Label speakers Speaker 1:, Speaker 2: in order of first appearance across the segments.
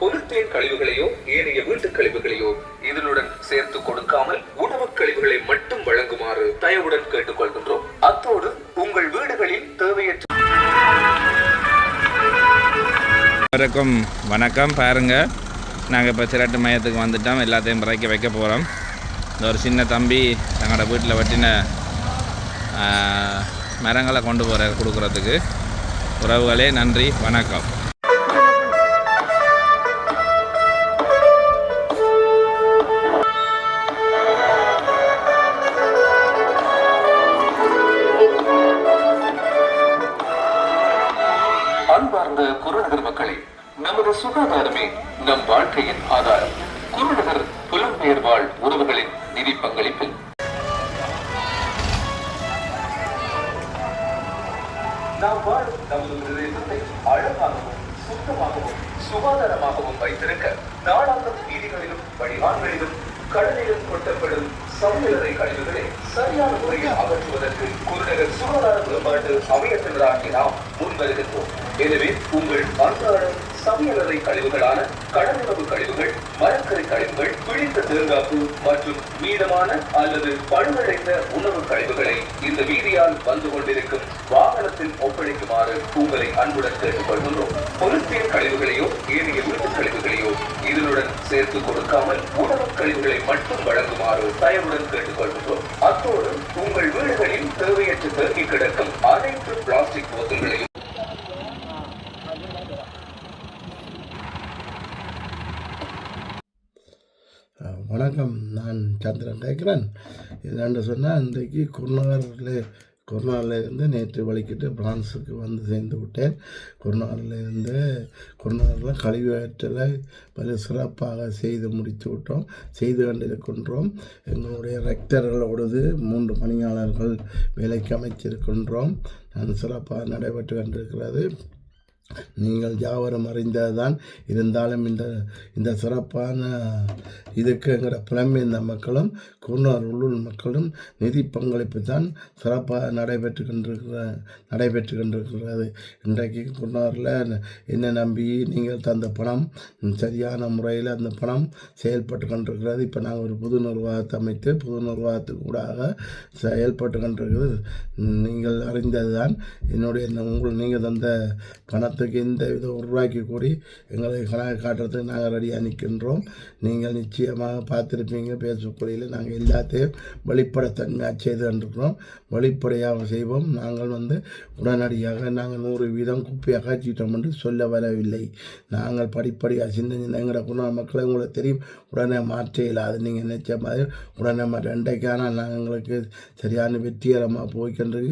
Speaker 1: பொருட்தேன் கழிவுகளையோ ஏனைய வீட்டுக் கழிவுகளையோ இதனுடன் சேர்த்து கொடுக்காமல் உணவுக் கழிவுகளை மட்டும் வழங்குமாறு தயவுடன் கேட்டுக்கொள்கின்றோம். அத்தோடு உங்கள் வீடுகளில் தேவையற்ற
Speaker 2: வணக்கம் வணக்கம். பாருங்க நாங்கள் இப்போ சிரட்டு மையத்துக்கு வந்துட்டோம். எல்லாத்தையும் பிறக்க வைக்க போகிறோம் இந்த ஒரு சின்ன தம்பி தங்களோட வீட்டில் வெட்டின மரங்களை கொண்டு போகிற கொடுக்குறதுக்கு. உறவுகளே நன்றி வணக்கம்.
Speaker 1: புலம்பெயர் உறவுகளின் நிதி பங்களிப்பில் நாம் வாழும் நமது பிரதேசத்தை அழகாகவும் சுத்தமாகவும் சுகாதாரமாகவும் வைத்திருக்க நாளாந்தம் வீதிகளிலும் வழிகான்களிலும் கடலிலும் கொட்டப்படும் சமையலறை கழிவுகளை சரியான முறையில் அகற்றுவதற்கு குருநகர் சுகாதார மேம்பாட்டு அமையத்தினராகி நாம் முன்வருகின்றோம். எனவே உங்கள் அன்றாடம் சமையலறை கழிவுகளான கடலுணவு கழிவுகள் மரக்கறி கழிவுகள் பிழிந்த தேங்காப்பு மற்றும் மீதமான அல்லது பழுவடைந்த உணவு கழிவுகளை இந்த வீதியால் வந்து கொண்டிருக்கும் வாகனத்தில் ஒப்படைக்குமாறு உங்களை அன்புடன் கேட்டுக்கொள்கின்றோம். பொருட்தேன் கழிவுகளையோ ஏனைய வீட்டுக் கழிவுகளையோ இதனுடன் சேர்த்து கொடுக்காமல் உணவுக் கழிவுகளை மட்டும் வழங்குமாறு தயவுடன் கேட்டுக்கொள்கின்றோம். அத்தோடு உங்கள் வீடுகளில் தேவையற்ற தேங்கி கிடக்கும் அனைத்து பிளாஸ்டிக் போத்தல்களையும்
Speaker 3: அஹ் வணக்கம் நான் சந்திரன் கேட்குறேன். என்னென்னு சொன்னால் இன்றைக்கு குருநகரில் குருநகரிலிருந்து நேற்று வலிக்கிட்டு பிரான்ஸுக்கு வந்து சேர்ந்து விட்டேன். குருநகரிலிருந்து குருநகரில் கழிவேற்றலை பல சிறப்பாக செய்து முடித்து விட்டோம். செய்து கொண்டிருக்கின்றோம். எங்களுடைய ரெக்டர்களோடது மூன்று பணியாளர்கள் வேலைக்கு அமைச்சிருக்கின்றோம் நான் சிறப்பாக நடைபெற்று கொண்டிருக்கிறது. நீங்கள் யாவரும் அறிந்ததுதான் இருந்தாலும் இந்த இந்த சிறப்பான இதுக்குங்கிற புலமை இந்த மக்களும் குன்னூர் உள்ளூர் மக்களும் நிதி பங்களிப்பு தான் சிறப்பாக நடைபெற்று கொண்டிருக்கிற நடைபெற்று கொண்டிருக்கிறது இன்றைக்கு குன்னூரில் என்னை நம்பி நீங்கள் தந்த பணம் சரியான முறையில் அந்த பணம் செயல்பட்டு கொண்டிருக்கிறது இப்போ நாங்கள் ஒரு புது நிர்வாகத்தை அமைத்து புது நிர்வாகத்துக்கு கூடாக செயல்பட்டு கொண்டிருக்கிறது நீங்கள் அறிந்ததுதான் என்னுடைய இந்த உங்கள் நீங்கள் தந்த பணத்துக்கு இந்த வித உருவாக்கி கூறி எங்களை காட்டுறதுக்கு நாங்கள் ரெடியாக நிற்கின்றோம் நீங்கள் நிச்சயமாக பார்த்துருப்பீங்க பேசக்கூடியில் நாங்கள் எல்லாத்தையும் வெளிப்படைத்தன்மையாக செய்து கொண்டிருக்கிறோம். வெளிப்படையாக செய்வோம். நாங்கள் வந்து உடனடியாக நாங்கள் நூறு வீதம் குப்பையாக அகற்றிட்டோம் என்று சொல்ல வரவில்லை. நாங்கள் படிப்படியாக சின்ன சின்ன எங்களோட குண மக்களை உங்களுக்கு தெரியும். உடனே மாற்ற இல்லாது நீங்கள் நினைச்ச மாதிரி உடனே மாற்ற ரெண்டைக்கான நாங்கள் எங்களுக்கு சரியான வெற்றிகரமாக போய்கின்றது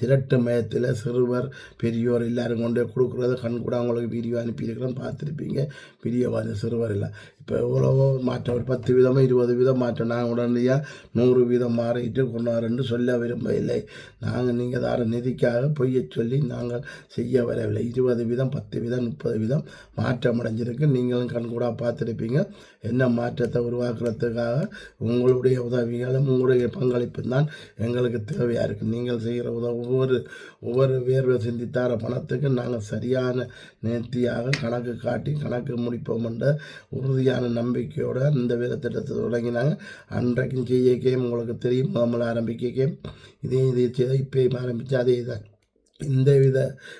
Speaker 3: திரட்டு மையத்தில் சிறுவர் பெரியோர் எல்லாரும் கொண்டு கொடுக்குறத கண் கூட அவங்களுக்கு வீடியோ அனுப்பியிருக்கிறோம் பார்த்துருப்பீங்க. வீடியோ பார்த்து சிறுவர் இல்லை. இப்போ எவ்வளவோ மாற்றம் ஒரு பத்து விதமாக இருபது வீதம் மாற்றம். நாங்கள் உடனடியாக நூறு வீதம் மாறிட்டு கொண்டாடுன்னு சொல்ல விரும்பவில்லை. நாங்கள் நீங்கள் தார நிதிக்காக பொய்யை சொல்லி நாங்கள் செய்ய வரவில்லை. இருபது வீதம் பத்து விதம் முப்பது வீதம் மாற்றம் அடைஞ்சிருக்கு. நீங்களும் கண் கூட பார்த்துருப்பீங்க. என்ன மாற்றத்தை உருவாக்குறதுக்காக உங்களுடைய உதவிகளும் உங்களுடைய பங்களிப்பு தான் எங்களுக்கு தேவையாக இருக்குது நீங்கள் செய்கிற ஒவ்வொரு ஒவ்வொரு வேர்வை சிந்தித்தார பணத்துக்கு நாங்கள் சரியான நேர்த்தியாக கணக்கு காட்டி கணக்கு முடிப்போம் என்ற உறுதியான நம்பிக்கையோடு இந்த வேலை திட்டத்தை தொடங்கினாங்க. அன்றைக்கும் செய்யக்கே உங்களுக்கு தெரியும் முதல்ல ஆரம்பிக்கக்கையும் இதே இதை செய்த இப்பயும் ஆரம்பித்து அதே தான் இந்த வித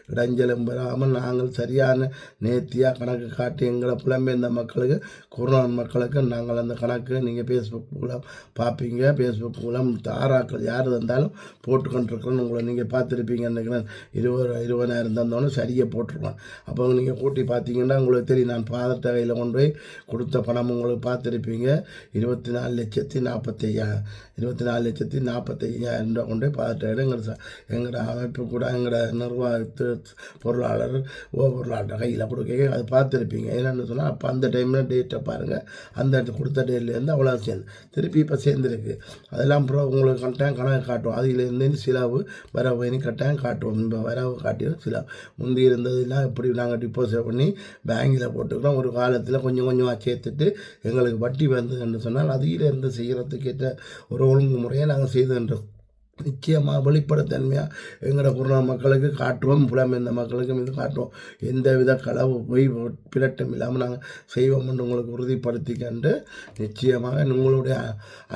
Speaker 3: இடைஞ்சலும் பெறாமல் நாங்கள் சரியான நேர்த்தியாக கணக்கு காட்டி எங்களை புலம்பெயர்ந்த மக்களுக்கு கொரோனா மக்களுக்கு நாங்கள் அந்த கணக்கு நீங்கள் ஃபேஸ்புக் மூலம் பார்ப்பீங்க. ஃபேஸ்புக் மூலம் தாராக்கள் யார் தந்தாலும் போட்டுக்கொண்டிருக்கிறோன்னு உங்களை நீங்கள் பார்த்துருப்பீங்கன்னு நினைக்கிறேன். இருபது இருபதாயிரம் தந்தோன்னு சரியாக போட்டிருக்கோம் அப்போ நீங்கள் கூட்டி பார்த்தீங்கன்னா உங்களுக்கு தெரியும் நான் பாதட்ட தகையில் கொண்டு போய் கொடுத்த பணம் உங்களுக்கு பார்த்துருப்பீங்க. இருபத்தி நாலு லட்சத்தி நாற்பத்தையா இருபத்தி நாலு லட்சத்தி நாற்பத்தையாயிரம் ரூபா கொண்டு போய் பாதட்ட எங்கள் ச- எங்களோட அமைப்பு கூட எங்களோட நிர்வாகத்து பொருளாளர் ஓ பொருளாளர் கையில் கொடுக்க அது பார்த்துருப்பீங்க. என்னென்னு சொன்னால் அப்போ அந்த டைமில் டேட்டை பாருங்கள் அந்த கொடுத்த டேட்லேருந்து அவ்வளோ சேர்ந்து திருப்பி இப்போ சேர்ந்துருக்கு. அதெல்லாம் அப்புறம் உங்களுக்கு கட்டாயம் கணக்கு காட்டும். அதுலேருந்து சிலவு வரவுன்னு கட்டாயம் காட்டுவோம் இப்போ வரவு காட்டிடும் சில முந்தி இருந்ததெல்லாம் இப்படி நாங்கள் டிப்போசிட் பண்ணி பேங்கில் போட்டுக்கிறோம். ஒரு காலத்தில் கொஞ்சம் கொஞ்சமாக சேர்த்துட்டு எங்களுக்கு வட்டி வந்ததுன்னு சொன்னால் அதிலிருந்து செய்கிறதுக்கேற்ற ஒரு ஒழுங்குமுறையை நாங்கள் செய்துன்றோம் நிச்சயமாக வெளிப்படத்தன்மையாக எங்களோட குருணா மக்களுக்கு காட்டுவோம். புலமைந்த மக்களுக்கும் இது காட்டுவோம். எந்த வித களவு பொய் பிரட்டம் இல்லாமல் நாங்கள் செய்வோம் என்று உங்களுக்கு உறுதிப்படுத்தி கண்டு நிச்சயமாக உங்களுடைய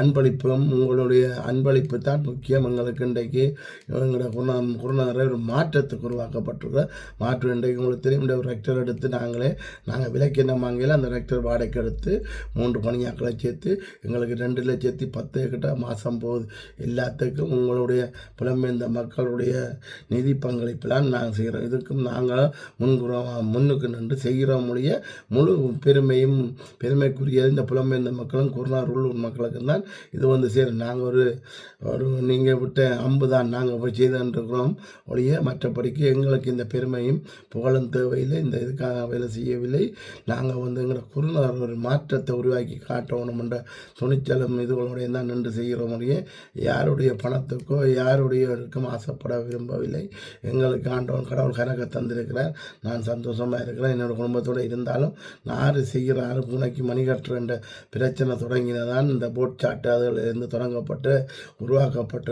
Speaker 3: அன்பளிப்பும் உங்களுடைய அன்பளிப்பு தான் முக்கியம். எங்களுக்கு இன்றைக்கு எங்களோட குருநா குருநகரை ஒரு மாற்றத்துக்கு உருவாக்கப்பட்டிருக்கிற மாற்று இன்றைக்கு உங்களுக்கு தெரியும். இந்த ஒரு ரெக்டர் எடுத்து நாங்களே நாங்கள் விலைக்கின வாங்கல அந்த ரெக்டர் வாடகைக்கு எடுத்து மூன்று பணியாக்களை சேர்த்து எங்களுக்கு ரெண்டு லட்சத்தி பத்து கிட்ட மாதம் போகுது. எல்லாத்துக்கும் உங்களுடைய புலம்பெயர்ந்த மக்களுடைய நிதி பங்களிப்பெல்லாம் நாங்கள் செய்கிறோம். இதுக்கும் நாங்கள் முன்குறோம் முன்னுக்கு நின்று செய்கிறோமுடைய முழு பெருமையும் பெருமைக்குரிய இந்த புலம்பெயர்ந்த மக்களும் குருநார் உள்ளூர் மக்களுக்கும் தான் இது வந்து சரி நாங்கள் ஒரு ஒரு நீங்கள் விட்ட அம்பு தான் நாங்கள் போய் செய்துருக்கிறோம் ஒழிய மற்றபடிக்கு எங்களுக்கு இந்த பெருமையும் புகழும் தேவையில்லை இந்த இதுக்காக வேலை செய்யவில்லை. நாங்கள் வந்து எங்களை குருநார் ஒரு மாற்றத்தை உருவாக்கி காட்டணும் என்ற துணிச்சலும் இதுகளுடைய தான் நின்று செய்கிறோம் ஒழிய யாருடைய பணத்துக்கோ யாருடைய இருக்கும் ஆசைப்பட விரும்பவில்லை. எங்களுக்கு ஆண்டவன் கடவுள் கணக்க தந்திருக்கிறார். நான் சந்தோஷமாக இருக்கிறேன். என்னோட குடும்பத்தோடு இருந்தாலும் நான் செய்கிற ஆறு பூனைக்கு மணி கட்டுற பிரச்சனை தொடங்கினதான் இந்த போட் சாட்டு அதிலிருந்து தொடங்கப்பட்டு உருவாக்கப்பட்ட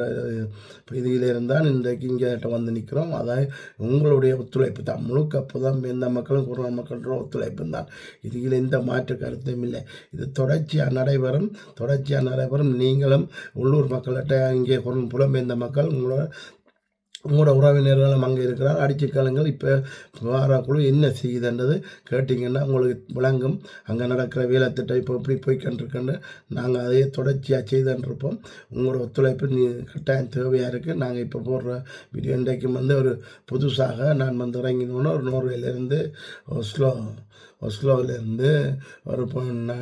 Speaker 3: இதிலிருந்தான் இன்றைக்கு இங்கே வந்து நிற்கிறோம் அதாவது உங்களுடைய ஒத்துழைப்பு தான். முழுக்க புதம் எந்த மக்களும் குருவ மக்களோட ஒத்துழைப்பு தான். இதில் எந்த மாற்று கருத்தும் இல்லை. இது தொடர்ச்சியாக நடைபெறும். தொடர்ச்சியாக நடைபெறும். நீங்களும் உள்ளூர் மக்கள்கிட்ட இங்கே குரல் புலம்பெயர்ந்த மக்கள் உங்களோட உங்களோட உறவினர்களும் அங்கே இருக்கிறார். அடிச்சுக்காலங்கள் இப்போ வாராக்குழு என்ன செய்யுதுன்றது கேட்டிங்கன்னா உங்களுக்கு விளங்கும். அங்கே நடக்கிற வேலைத்திட்டம் இப்போ எப்படி போய்க்கொண்டிருக்குன்னு நாங்கள் அதையே தொடர்ச்சியாக செய்துருப்போம் உங்களோட ஒத்துழைப்பு நீ கட்டாயம் தேவையாக இருக்குது நாங்கள் இப்போ போடுற வீடியோ இன்றைக்கும் வந்து ஒரு புதுசாக நான் வந்து இறங்கினோன்னு ஒரு நோர்வேலேருந்து ஸ்லோ ஒஸ்லோவிலேருந்து ஒரு பொண்ணு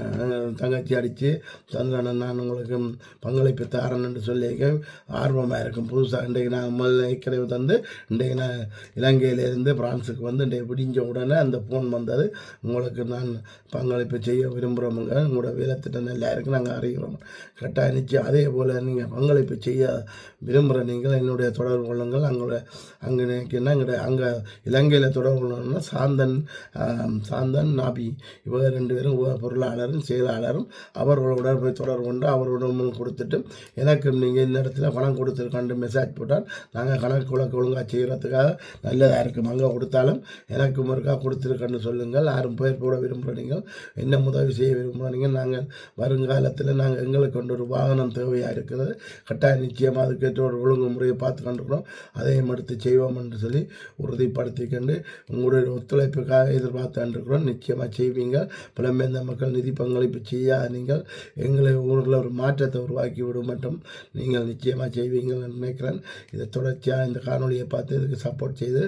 Speaker 3: தங்கச்சி அடித்து சந்திரன் நான் உங்களுக்கு பங்களிப்பு தாரேன்னு சொல்லியிருக்க ஆர்வமாக இருக்கும். புதுசாக இன்றைக்கு நான் முதல்ல ஏற்கனவே தந்து இன்றைக்கு நான் இலங்கையிலேருந்து பிரான்ஸுக்கு வந்து இன்றைக்கு விடிஞ்ச உடனே அந்த ஃபோன் வந்தது. உங்களுக்கு நான் பங்களிப்பு செய்ய விரும்புகிறோமுங்க உங்களோட வேலைத்திட்டம் நல்லா இருக்குது நாங்கள் அறிகிறோம். கரெக்டாக நிச்சயம் அதே போல் நீங்கள் பங்களிப்பு செய்ய விரும்புகிற நீங்கள் என்னுடைய தொடர்பு கொள்ளுங்கள். அங்கே அங்கே நினைக்கிறேன்னா அங்கே அங்கே இலங்கையில் தொடர்பு கொள்ளணும்னா சாந்தன் சாந்தன் சாந்தன் நாபி. இவங்க ரெண்டு பேரும் பொருளாளரும் செயலாளரும் அவர்களுடன் போய் தொடர்பு கொண்டு அவருடன் கொடுத்துட்டு எனக்கு நீங்கள் இந்த இடத்துல பணம் கொடுத்துருக்காண்டு மெசேஜ் போட்டால் நாங்கள் கணக்கு வழக்கு ஒழுங்காக செய்கிறதுக்காக நல்லதாக இருக்கும் அங்கே கொடுத்தாலும் எனக்கு ஒருக்கா கொடுத்துருக்கன்னு சொல்லுங்கள். யாரும் பேர் போட விரும்புகிறீங்க என்ன உதவி செய்ய விரும்புகிறீங்க நாங்கள் வருங்காலத்தில் நாங்கள் எங்களுக்கு கொண்டு ஒரு வாகனம் தேவையாக இருக்கிறது. கட்டாயம் நிச்சயமாக அதுக்கேற்ற ஒரு ஒழுங்கு முறையை பார்த்து கொண்டிருக்கிறோம். அதையும் எடுத்து செய்வோம் என்று சொல்லி உறுதிப்படுத்திக்கொண்டு உங்களுடைய ஒத்துழைப்புக்காக எதிர்பார்த்து கொண்டிருக்கிறோம். நிச்சயமாக செய்வீங்க. புலம்பெயர்ந்த மக்கள் நிதி பங்களிப்பு செய்யாத நீங்கள் எங்களை ஊரில் ஒரு மாற்றத்தை உருவாக்கி விடும் மட்டும் நீங்கள் நிச்சயமாக செய்வீங்கள் நினைக்கிறேன். இதை தொடர்ச்சியாக இந்த காணொலியை பார்த்து இதுக்கு சப்போர்ட் செய்து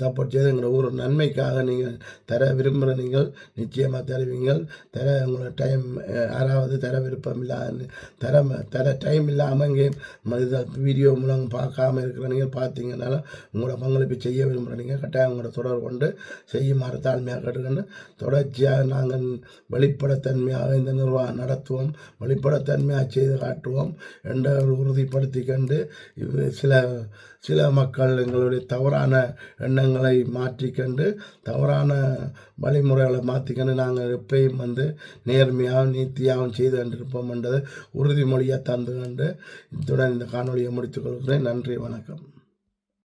Speaker 3: சப்போர்ட் செய்து எங்களோட ஒரு நன்மைக்காக நீங்கள் தர விரும்புகிற நீங்கள் நிச்சயமாக தருவீங்கள். தர உங்களோட டைம் யாராவது தர விருப்பம் இல்லாத தர தர டைம் இல்லாமல் இங்கே இது வீடியோ மூலம் பார்க்காம இருக்கிற நீங்கள் பார்த்தீங்கன்னாலும் உங்களோட பங்களிப்பு செய்ய விரும்புகிற நீங்கள் கட்டாயம் உங்களோட தொடர்பு கொண்டு செய்யுமாறு தாழ்மையாக கேட்டுக்கொண்டு தொடர்ச்சியாக நாங்கள் வெளிப்படைத்தன்மையாக இந்த நிர்வாகம் நடத்துவோம். வெளிப்படைத்தன்மையாக செய்து காட்டுவோம். என்ற உறுதிப்படுத்தி கண்டு சில சில மக்கள் எங்களுடைய தவறான எண்ணங்களை மாற்றிக்கண்டு தவறான வழிமுறைகளை மாற்றிக்கொண்டு நாங்கள் எப்பயும் வந்து நேர்மையாகவும் நீத்தியாகவும் செய்து கொண்டிருப்போம் என்றதை உறுதிமொழியாக தந்து கொண்டு இத்துடன் இந்த காணொலியை முடித்துக் கொள்கிறேன். நன்றி வணக்கம்.